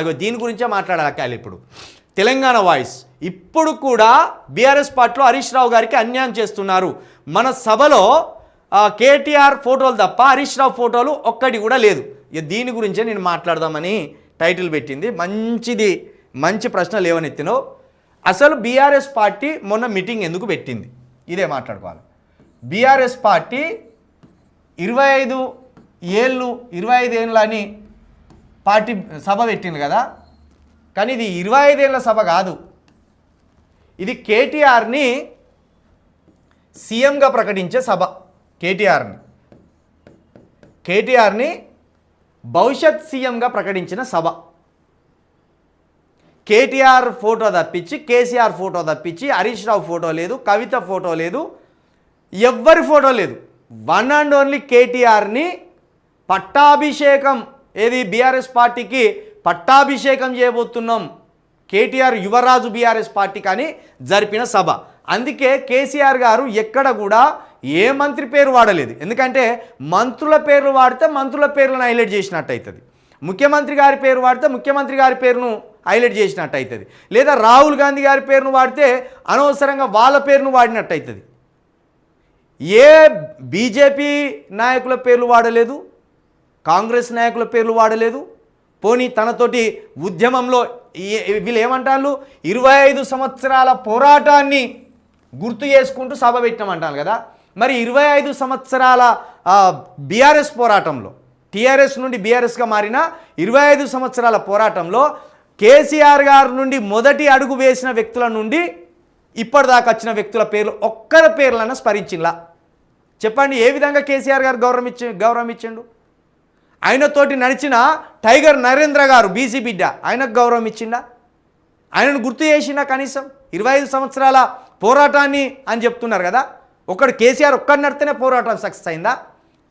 ఇగో దీని గురించే మాట్లాడాలి ఇప్పుడు. తెలంగాణ వాయిస్. ఇప్పుడు కూడా బీఆర్ఎస్ పార్టీలో హరీష్ రావు గారికి అన్యాయం చేస్తున్నారు. మన సభలో కేటీఆర్ ఫోటోలు తప్ప హరీష్ రావు ఫోటోలు ఒక్కటి కూడా లేదు. ఇక దీని గురించే నేను మాట్లాడదామని టైటిల్ పెట్టింది. మంచిది మంచి ప్రశ్న లేవనెత్తినో. అసలు బీఆర్ఎస్ పార్టీ మొన్న మీటింగ్ ఎందుకు పెట్టింది? ఇదే మాట్లాడుకోవాలి. బీఆర్ఎస్ పార్టీ ఇరవై ఐదు ఏళ్ళు ఇరవై ఐదు ఏళ్ళు అని పార్టీ సభ పెట్టింది కదా. కానీ ఇది ఇరవై ఐదేళ్ళ సభ కాదు. ఇది కేటీఆర్ని సీఎంగా ప్రకటించే సభ కేటీఆర్ని. కేటీఆర్ని భవిష్యత్ సీఎంగా ప్రకటించిన సభ. కేటీఆర్ ఫోటో తప్పించి కేసీఆర్ ఫోటో తప్పించి హరీష్ రావు ఫోటో లేదు కవిత ఫోటో లేదు ఎవ్వరి ఫోటో లేదు. వన్ అండ్ ఓన్లీ కేటీఆర్ని పట్టాభిషేకం ఏది బీఆర్ఎస్ పార్టీకి పట్టాభిషేకం చేయబోతున్నాం. కేటీఆర్ యువరాజు బీఆర్ఎస్ పార్టీ కానీ జరిపిన సభ. అందుకే కేసీఆర్ గారు ఎక్కడ కూడా ఏ మంత్రి పేరు వాడలేదు. ఎందుకంటే మంత్రుల పేర్లు వాడితే మంత్రుల పేర్లను హైలైట్ చేసినట్టు అవుతుంది ముఖ్యమంత్రి గారి పేరు వాడితే ముఖ్యమంత్రి గారి పేరును హైలైట్ చేసినట్టు అవుతుంది లేదా రాహుల్ గాంధీ గారి పేరును వాడితే అనవసరంగా వాళ్ళ పేరును వాడినట్టు అవుతుంది ఏ బీజేపీ నాయకుల పేర్లు వాడలేదు. కాంగ్రెస్ నాయకుల పేర్లు వాడలేదు. పోనీ తనతోటి ఉద్యమంలో వీళ్ళు ఏమంటారు ఇరవై ఐదు సంవత్సరాల పోరాటాన్ని గుర్తు చేసుకుంటూ సభ పెట్టామంటారు కదా. మరి ఇరవై ఐదు సంవత్సరాల బీఆర్ఎస్ పోరాటంలో టీఆర్ఎస్ నుండి బీఆర్ఎస్గా మారిన ఇరవై ఐదు సంవత్సరాల పోరాటంలో కేసీఆర్ గారి నుండి మొదటి అడుగు వేసిన వ్యక్తుల నుండి ఇప్పటిదాకా వచ్చిన వ్యక్తుల పేర్లు ఒక్కరి పేర్లన్నా స్మరించింలా చెప్పండి ఏ విధంగా కేసీఆర్ గారు గౌరవం ఇచ్చి గౌరవం ఇచ్చిండు? ఆయనతోటి నడిచిన టైగర్ నరేంద్ర గారు బీసీ బిడ్డ. ఆయనకు గౌరవం ఇచ్చిండా? ఆయనను గుర్తు చేసిండా కనీసం? ఇరవై ఐదు సంవత్సరాల పోరాటాన్ని అని చెప్తున్నారు కదా. ఒక్కడు కేసీఆర్ ఒక్కడి నడితేనే పోరాటం సక్సెస్ అయిందా?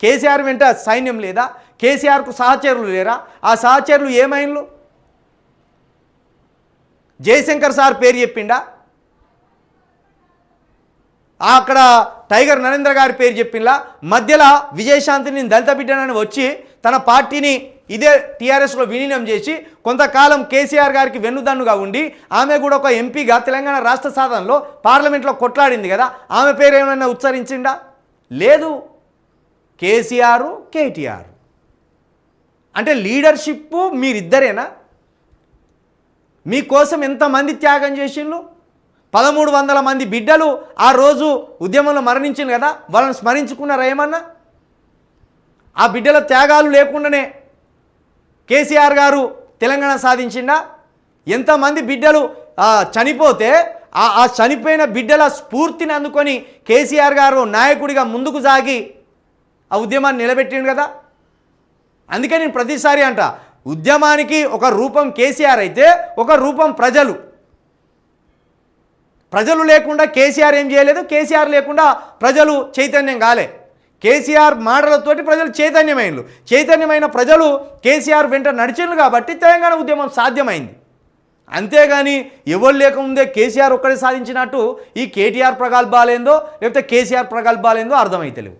కేసీఆర్ వెంట సైన్యం లేదా? కేసీఆర్కు సహచరులు లేరా? ఆ సహచరులు ఏమైన్లు? జయశంకర్ సార్ పేరు చెప్పిండా? అక్కడ టైగర్ నరేంద్ర గారి పేరు చెప్పిందా మధ్యలో విజయశాంతిని దళిత బిడ్డనని వచ్చి తన పార్టీని ఇదే టీఆర్ఎస్లో విలీనం చేసి కొంతకాలం కేసీఆర్ గారికి వెన్నుదన్నుగా ఉండి ఆమె కూడా ఒక ఎంపీగా తెలంగాణ రాష్ట్ర సాధనలో పార్లమెంట్లో కొట్లాడింది కదా. ఆమె పేరు ఏమైనా ఉచ్చరించిండా లేదు. కేసీఆర్ కేటీఆర్. అంటే లీడర్షిప్ మీరిద్దరేనా? మీకోసం ఎంతమంది త్యాగం చేసిండ్రు? పదమూడు వందల మంది బిడ్డలు ఆ రోజు ఉద్యమంలో మరణించింది కదా. వాళ్ళని స్మరించుకున్నారా ఏమన్నా? ఆ బిడ్డల త్యాగాలు లేకుండానే కేసీఆర్ గారు తెలంగాణ సాధించిందా ఎంతమంది బిడ్డలు చనిపోతే ఆ ఆ చనిపోయిన బిడ్డల స్ఫూర్తిని అందుకొని కేసీఆర్ గారు నాయకుడిగా ముందుకు సాగి ఆ ఉద్యమాన్ని నిలబెట్టిండు కదా? అందుకే నేను ప్రతిసారి అంట ఉద్యమానికి ఒక రూపం కేసీఆర్ అయితే ఒక రూపం ప్రజలు. ప్రజలు లేకుండా కేసీఆర్ ఏం చేయలేదు కేసీఆర్ లేకుండా ప్రజలు చైతన్యం కాలే. కేసీఆర్ మాటలతోటి ప్రజలు చైతన్యమైనలు చైతన్యమైన ప్రజలు కేసీఆర్ వెంట నడిచిండ్రు కాబట్టి తెలంగాణ ఉద్యమం సాధ్యమైంది. అంతేగాని ఎవరు లేకముందే కేసీఆర్ ఒక్కడే సాధించినట్టు ఈ కేటీఆర్ ప్రగల్భాలేందో లేకపోతే కేసీఆర్ ప్రగల్భాలేందో అర్థమైతలేవు.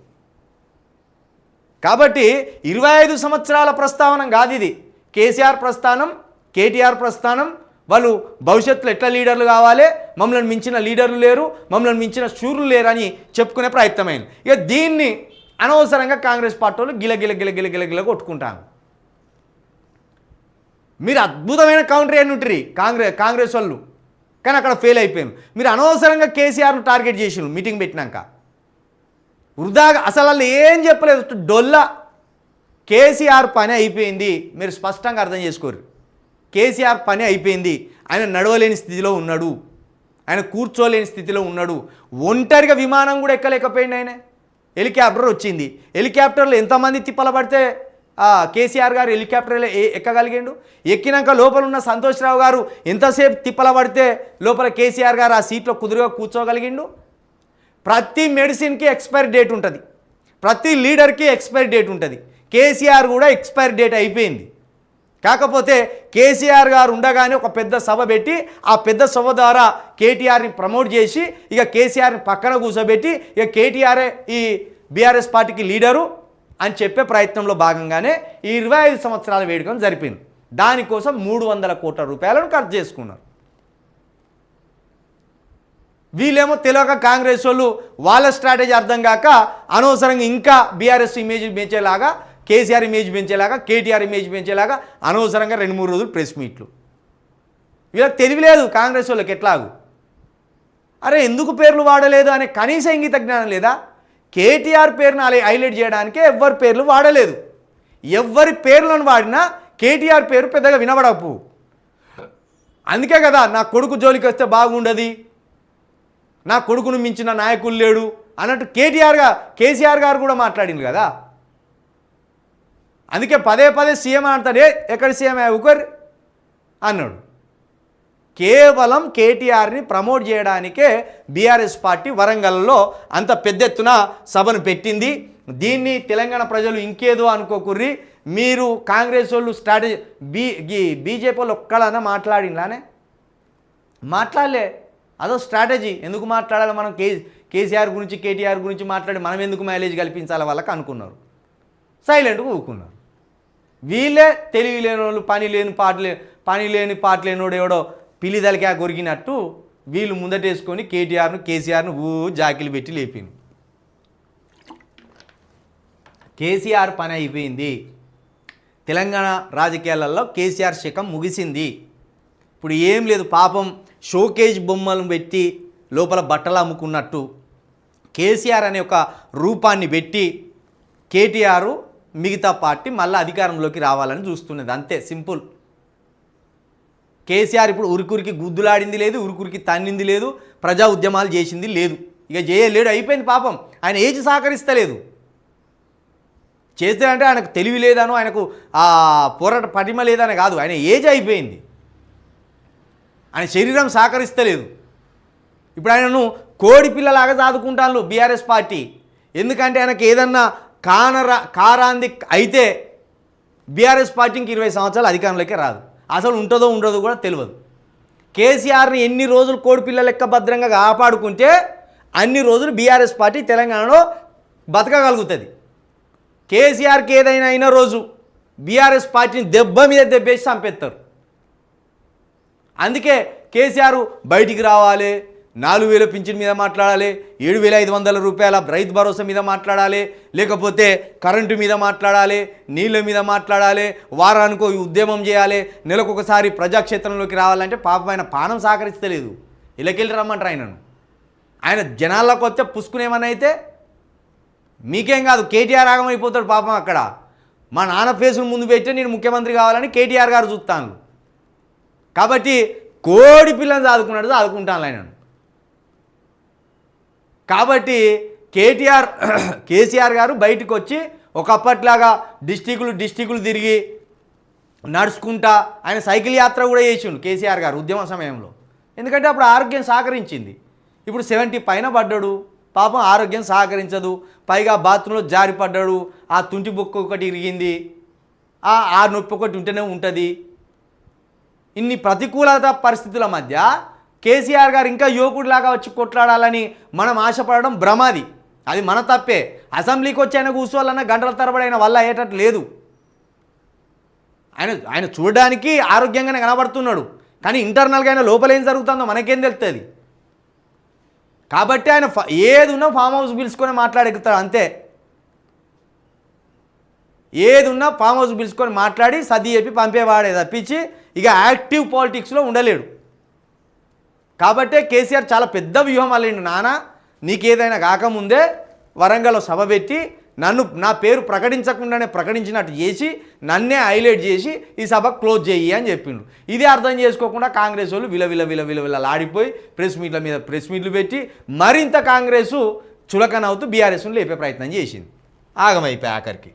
కాబట్టి ఇరవై ఐదు సంవత్సరాల ప్రస్తావన కాదు ఇది. కేసీఆర్ ప్రస్థానం కేటీఆర్ ప్రస్థానం వాళ్ళు భవిష్యత్తులో ఎట్లా లీడర్లు కావాలి మమ్మల్ని మించిన లీడర్లు లేరు మమ్మల్ని మించిన శూరులు లేరు అని చెప్పుకునే ప్రయత్నమైంది. ఇక దీన్ని అనవసరంగా కాంగ్రెస్ పార్టీ వాళ్ళు గిల గిల గిల గిల గిల గిల కొట్టుకుంటాను మీరు అద్భుతమైన కౌంటర్ అని ఉంటుంది? కాంగ్రెస్ కాంగ్రెస్ వాళ్ళు. కానీ అక్కడ ఫెయిల్ అయిపోయాను మీరు అనవసరంగా కేసీఆర్ను టార్గెట్ చేసిండ్రు మీటింగ్ పెట్టినాక. వృధాగా అసలు వాళ్ళు ఏం చెప్పలేదు డొల్ల. కేసీఆర్ పని అయిపోయింది మీరు స్పష్టంగా అర్థం చేసుకోరు. కేసీఆర్ పని అయిపోయింది ఆయన నడవలేని స్థితిలో ఉన్నాడు. ఆయన కూర్చోలేని స్థితిలో ఉన్నాడు. ఒంటరిగా విమానం కూడా ఎక్కలేకపోయింది ఆయన. హెలికాప్టర్ వచ్చింది. హెలికాప్టర్లో ఎంతమంది తిప్పల పడితే కేసీఆర్ గారు హెలికాప్టర్ ఎ- ఎక్కగలిగిండు? ఎక్కినాక లోపల ఉన్న సంతోష్రావు గారు ఎంతసేపు తిప్పల పడితే లోపల కేసీఆర్ గారు ఆ సీట్లో కుదురుగా కూర్చోగలిగిండు? ప్రతి మెడిసిన్కి ఎక్స్పైరీ డేట్ ఉంటుంది. ప్రతి లీడర్కి ఎక్స్పైరీ డేట్ ఉంటుంది. కేసీఆర్ కూడా ఎక్స్పైరీ డేట్ అయిపోయింది. కాకపోతే కేసీఆర్ గారు ఉండగానే ఒక పెద్ద సభ పెట్టి ఆ పెద్ద సభ ద్వారా కేటీఆర్ని ప్రమోట్ చేసి ఇక కేసీఆర్ని పక్కన కూర్చోబెట్టి ఇక కేటీఆరే ఈ బీఆర్ఎస్ పార్టీకి లీడరు అని చెప్పే ప్రయత్నంలో భాగంగానే ఈ ఇరవై ఐదు సంవత్సరాల వేడుకను జరిపింది. దానికోసం మూడు వందల కోట్ల రూపాయలను ఖర్చు చేసుకున్నారు. వీళ్ళేమో తెలియక కాంగ్రెస్ వాళ్ళు వాళ్ళ స్ట్రాటజీ అర్థం కాక అనవసరంగా ఇంకా బీఆర్ఎస్ ఇమేజ్ పెంచేలాగా కేసీఆర్ ఇమేజ్ పెంచేలాగా కేటీఆర్ ఇమేజ్ పెంచేలాగా అనవసరంగా రెండు మూడు రోజులు ప్రెస్ మీట్లు. వీళ్ళకి తెలివి లేదు కాంగ్రెస్ వాళ్ళకి ఎట్లాగు? అరే ఎందుకు పేర్లు వాడలేదు అనే కనీస ఇంగిత జ్ఞానం లేదా? కేటీఆర్ పేరును అలా హైలైట్ చేయడానికే ఎవ్వరి పేర్లు వాడలేదు. ఎవ్వరి పేర్లను వాడినా కేటీఆర్ పేరు పెద్దగా వినబడపు అందుకే కదా నా కొడుకు జోలికి వస్తే బాగుండదు. నా కొడుకును మించిన నాయకులు లేడు. అన్నట్టు కేటీఆర్గా కేసీఆర్ గారు కూడా మాట్లాడింది కదా. అందుకే పదే పదే సీఎం అంటాడు ఏ ఎక్కడ సీఎం? ఒకరు అన్నాడు. కేవలం కేటీఆర్ని ప్రమోట్ చేయడానికే బీఆర్ఎస్ పార్టీ వరంగల్లో అంత పెద్ద ఎత్తున సభను పెట్టింది. దీన్ని తెలంగాణ ప్రజలు ఇంకేదో అనుకోకుర్రి. మీరు కాంగ్రెస్ వాళ్ళు స్ట్రాటజీ బీ గీ- బీజేపీ వాళ్ళు ఒక్కడన్నా మాట్లాడిందానే మాట్లాడలే. అదో స్ట్రాటజీ. ఎందుకు మాట్లాడాలి మనం? కే కేసీఆర్ గురించి కేటీఆర్ గురించి మాట్లాడి మనం ఎందుకు మైలేజ్ కల్పించాలి వాళ్ళకి అనుకున్నారు. సైలెంట్గా ఊరుకున్నారు. వీళ్ళే తెలివి లేని వాళ్ళు పని లేని పాట లే పని లేని పాట లేనివాడు ఎవడో పిల్లిదలకా కొరికినట్టు వీళ్ళు ముందటేసుకొని కేటీఆర్ను కేసీఆర్ను ఊ జాకిలు పెట్టి లేపింది కేసీఆర్ పని అయిపోయింది. తెలంగాణ రాజకీయాలలో కేసీఆర్ శకం ముగిసింది. ఇప్పుడు ఏం లేదు పాపం షోకేజ్ బొమ్మలను పెట్టి లోపల బట్టలు అమ్ముకున్నట్టు కేసీఆర్ అనే ఒక రూపాన్ని పెట్టి కేటీఆర్ మిగతా పార్టీ మళ్ళీ అధికారంలోకి రావాలని చూస్తున్నది. అంతే సింపుల్. కేసీఆర్ ఇప్పుడు ఉరికురికి గుద్దులాడింది లేదు ఉరికురికి తన్నింది లేదు ప్రజా ఉద్యమాలు చేసింది లేదు. ఇక చేయలేడు అయిపోయింది పాపం. ఆయన ఏజ్ సహకరిస్తలేదు. చేస్తాడంటే ఆయనకు తెలివి లేదనో ఆయనకు ఆ పోరాట పటిమ లేదని కాదు ఆయన ఏజ్ అయిపోయింది. ఆయన శరీరం సహకరిస్తలేదు. ఇప్పుడు ఆయనను కోడి పిల్లలాగా చదువుకుంటాను బీఆర్ఎస్ పార్టీ. ఎందుకంటే ఆయనకు ఏదన్నా కానరా కారాంది అయితే బీఆర్ఎస్ పార్టీకి ఇరవై సంవత్సరాలు అధికారంలోకి రాదు. అసలు ఉంటుందో ఉండదో కూడా తెలియదు. కేసీఆర్ని ఎన్ని రోజులు కోడిపిల్ల లెక్క భద్రంగా కాపాడుకుంటే అన్ని రోజులు బీఆర్ఎస్ పార్టీ తెలంగాణలో బతకగలుగుతుంది. కేసీఆర్కి ఏదైనా అయిన రోజు బీఆర్ఎస్ పార్టీని దెబ్బ మీద దెబ్బేసి చంపేస్తారు. అందుకే కేసీఆర్ బయటికి రావాలి నాలుగు వేల పింఛన్ మీద మాట్లాడాలి ఏడు వేల ఐదు వందల రూపాయల రైతు భరోసా మీద మాట్లాడాలి లేకపోతే కరెంటు మీద మాట్లాడాలి నీళ్ళ మీద మాట్లాడాలి వారానికో ఉద్యమం చేయాలి నెలకొకసారి ప్రజాక్షేత్రంలోకి రావాలంటే పాపం ఆయన పానం సహకరిస్తలేదు. ఇలాకెళ్ళి రమ్మంటారు ఆయనను. ఆయన జనాల్లోకి వస్తే పుసుకునేమని అయితే మీకేం కాదు కేటీఆర్ ఆగమైపోతాడు పాపం అక్కడ. మా నాన్న ఫేసును ముందు పెట్టి నేను ముఖ్యమంత్రి కావాలని కేటీఆర్ గారు చూస్తాను. కాబట్టి కోడి పిల్లని చదువుకున్నాడు చదువుకుంటాను ఆయనను. కాబట్టి కేటీఆర్ కేసీఆర్ గారు బయటకు వచ్చి ఒకప్పట్లాగా డిస్టికులు డిస్టికులు తిరిగి నడుచుకుంటా ఆయన సైకిల్ యాత్ర కూడా చేసిండు కేసీఆర్ గారు ఉద్యమ సమయంలో. ఎందుకంటే అప్పుడు ఆరోగ్యం సహకరించింది. ఇప్పుడు సెవెంటీ పైన పడ్డాడు. పాపం ఆరోగ్యం సహకరించదు. పైగా బాత్రూంలో జారి పడ్డాడు. ఆ తుంటి బొక్క ఒకటి ఇరిగింది. ఆ ఆ నొప్పి ఒకటి ఉంటేనే ఉంటుంది. ఇన్ని ప్రతికూలత పరిస్థితుల మధ్య కేసీఆర్ గారు ఇంకా యువకుడిలాగా వచ్చి కొట్లాడాలని మనం ఆశపడడం భ్రమాది. అది మన తప్పే. అసెంబ్లీకి వచ్చి ఆయన కూర్చోవాలన్న గంటల తరబడి ఆయన వల్ల అయ్యేటట్టు లేదు. ఆయన ఆయన చూడడానికి ఆరోగ్యంగానే కనబడుతున్నాడు. కానీ ఇంటర్నల్గా ఆయన లోపల ఏం జరుగుతుందో మనకేం తెలుస్తుంది కాబట్టి ఆయన ఏది ఉన్నా ఫామ్ హౌస్ పిలుచుకొని మాట్లాడెక్కుతాడు అంతే. ఏది ఉన్నా ఫామ్ హౌస్ పిలుచుకొని మాట్లాడి సది చెప్పి పంపేవాడే తప్పించి ఇక యాక్టివ్ పాలిటిక్స్లో ఉండలేడు. కాబట్టే కేసీఆర్ చాలా పెద్ద వ్యూహం అల్లిండు. నాన్న నీకేదైనా కాకముందే వరంగల్లో సభ పెట్టి నన్ను నా పేరు ప్రకటించకుండానే ప్రకటించినట్టు చేసి నన్నే హైలైట్ చేసి ఈ సభ క్లోజ్ చేయి అని చెప్పిండు. ఇది అర్థం చేసుకోకుండా కాంగ్రెస్ వాళ్ళు విల విల విల విల విల ప్రెస్ మీట్ల మీద ప్రెస్ మీట్లు పెట్టి మరింత కాంగ్రెస్ చులకనవుతూ బీఆర్ఎస్ను లేపే ప్రయత్నం చేసింది. ఆగమైపోయి ఆఖరికి.